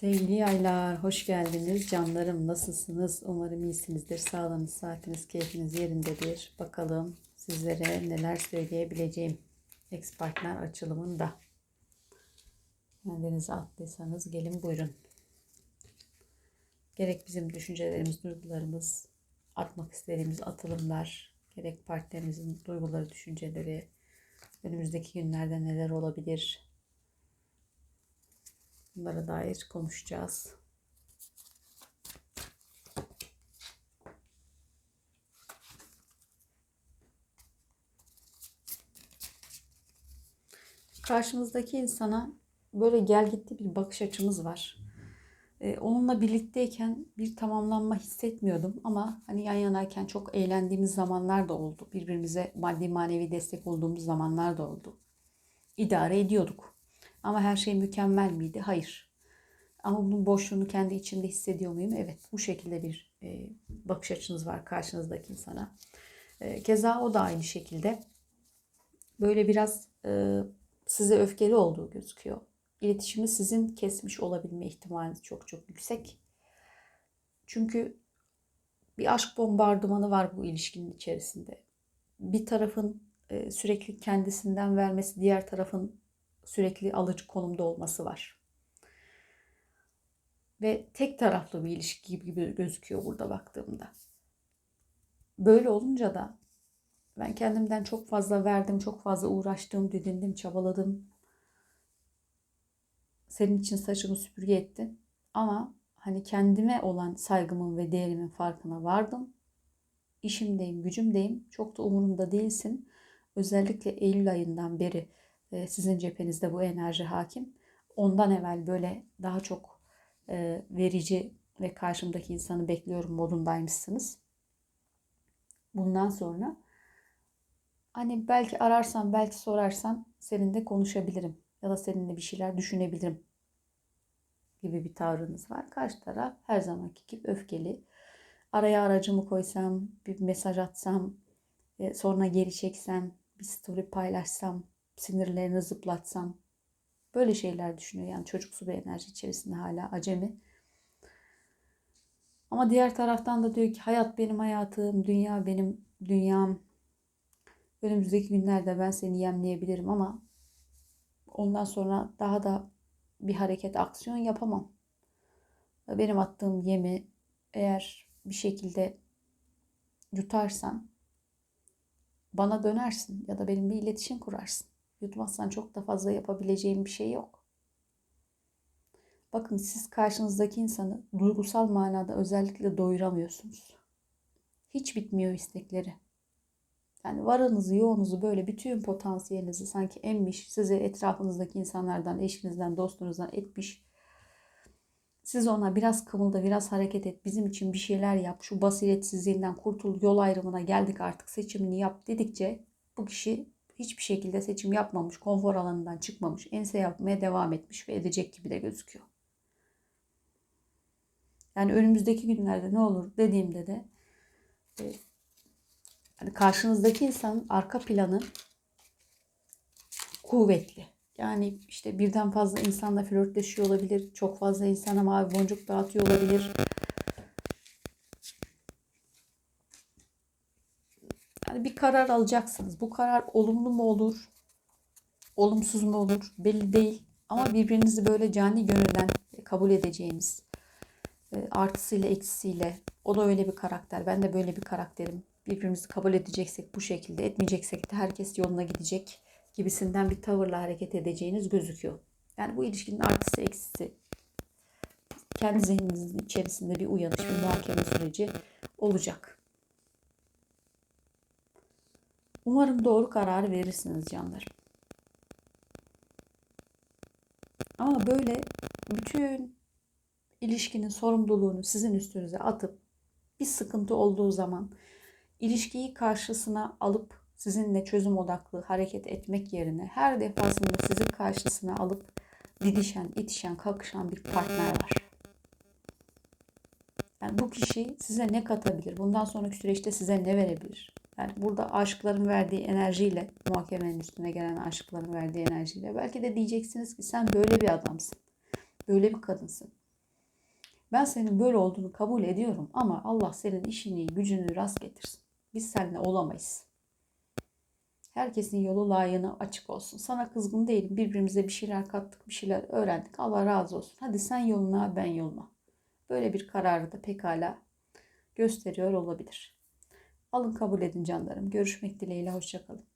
Sevgili yaylar, hoş geldiniz. Canlarım nasılsınız? Umarım iyisinizdir. Sağlığınız, saatiniz, keyfiniz yerindedir. Bakalım sizlere neler söyleyebileceğim. Ex partner açılımında. Kendinizi attıysanız gelin buyurun. Gerek bizim düşüncelerimiz, duygularımız, atmak istediğimiz atılımlar, gerek partnerimizin duyguları, düşünceleri, önümüzdeki günlerde neler olabilir, Bunlara dair konuşacağız. Karşımızdaki insana böyle gel gitti bir bakış açımız var. Ee, onunla birlikteyken bir tamamlanma hissetmiyordum ama hani yan yanayken çok eğlendiğimiz zamanlar da oldu. Birbirimize maddi manevi destek olduğumuz zamanlar da oldu. İdare ediyorduk. Ama her şey mükemmel miydi? Hayır. Ama bunun boşluğunu kendi içimde hissediyor muyum? Evet. Bu şekilde bir e, bakış açınız var karşınızdaki insana. E, keza o da aynı şekilde. Böyle biraz e, size öfkeli olduğu gözüküyor. İletişimi sizin kesmiş olabilme ihtimaliniz çok çok yüksek. Çünkü bir aşk bombardımanı var bu ilişkinin içerisinde. Bir tarafın e, sürekli kendisinden vermesi, diğer tarafın sürekli alıcı konumda olması var. Ve tek taraflı bir ilişki gibi gözüküyor burada baktığımda. Böyle olunca da ben kendimden çok fazla verdim, çok fazla uğraştım, didindim, çabaladım. Senin için saçımı süpürge ettim. Ama hani kendime olan saygımın ve değerimin farkına vardım. İşimdeyim, gücümdeyim. Çok da umurumda değilsin. Özellikle Eylül ayından beri sizin cephenizde bu enerji hakim. Ondan evvel böyle daha çok e, verici ve karşımdaki insanı bekliyorum modundaymışsınız. Bundan sonra hani belki ararsan, belki sorarsan seninle konuşabilirim ya da seninle bir şeyler düşünebilirim gibi bir tavrınız var. Karşı taraf her zamanki gibi öfkeli. Araya aracımı koysam, bir mesaj atsam, e, sonra geri çeksem, bir story paylaşsam, sinirlerini zıplatsam. Böyle şeyler düşünüyor. Yani çocuksu bir enerji içerisinde hala acemi. Ama diğer taraftan da diyor ki hayat benim hayatım, dünya benim dünyam. Önümüzdeki günlerde ben seni yemleyebilirim ama ondan sonra daha da bir hareket, aksiyon yapamam. Benim attığım yemi eğer bir şekilde yutarsan bana dönersin ya da benimle iletişim kurarsın. Yutmazsan çok da fazla yapabileceğim bir şey yok. Bakın siz karşınızdaki insanı duygusal manada özellikle doyuramıyorsunuz. Hiç bitmiyor istekleri. Yani varınızı, yoğunuzu böyle bütün potansiyelinizi sanki emmiş, size etrafınızdaki insanlardan, eşinizden, dostunuzdan etmiş. Siz ona biraz kımılda, biraz hareket et, bizim için bir şeyler yap, şu basiretsizliğinden kurtul, yol ayrımına geldik artık seçimini yap dedikçe bu kişi hiçbir şekilde seçim yapmamış, konfor alanından çıkmamış, ense yapmaya devam etmiş ve edecek gibi de gözüküyor. Yani önümüzdeki günlerde ne olur dediğimde de e, yani karşınızdaki insanın arka planı kuvvetli. Yani işte birden fazla insanla flörtleşiyor olabilir. Çok fazla insana mavi boncuk dağıtıyor olabilir. Yani bir karar alacaksınız. Bu karar olumlu mu olur? Olumsuz mu olur? Belli değil. Ama birbirinizi böyle cani gönülden kabul edeceğiniz e, artısıyla eksisiyle o da öyle bir karakter. Ben de böyle bir karakterim. Birbirimizi kabul edeceksek bu şekilde etmeyeceksek de herkes yoluna gidecek gibisinden bir tavırla hareket edeceğiniz gözüküyor. Yani bu ilişkinin artısı eksisi kendi zihninizin içerisinde bir uyanış, bir muhakeme süreci olacak. Umarım doğru kararı verirsiniz canlarım. Ama böyle bütün ilişkinin sorumluluğunu sizin üstünüze atıp bir sıkıntı olduğu zaman ilişkiyi karşısına alıp sizinle çözüm odaklı hareket etmek yerine her defasında sizi karşısına alıp didişen, itişen, kalkışan bir partner var. Yani bu kişi size ne katabilir? Bundan sonraki süreçte size ne verebilir? Yani burada aşıkların verdiği enerjiyle, muhakemenin üstüne gelen aşıkların verdiği enerjiyle belki de diyeceksiniz ki sen böyle bir adamsın. Böyle bir kadınsın. Ben senin böyle olduğunu kabul ediyorum ama Allah senin işini, gücünü rast getirsin. Biz seninle olamayız. Herkesin yolu layığına açık olsun. Sana kızgın değilim. Birbirimize bir şeyler kattık, bir şeyler öğrendik. Allah razı olsun. Hadi sen yoluna, ben yoluma. Böyle bir kararı da pekala gösteriyor olabilir. Alın kabul edin canlarım. Görüşmek dileğiyle. Hoşçakalın.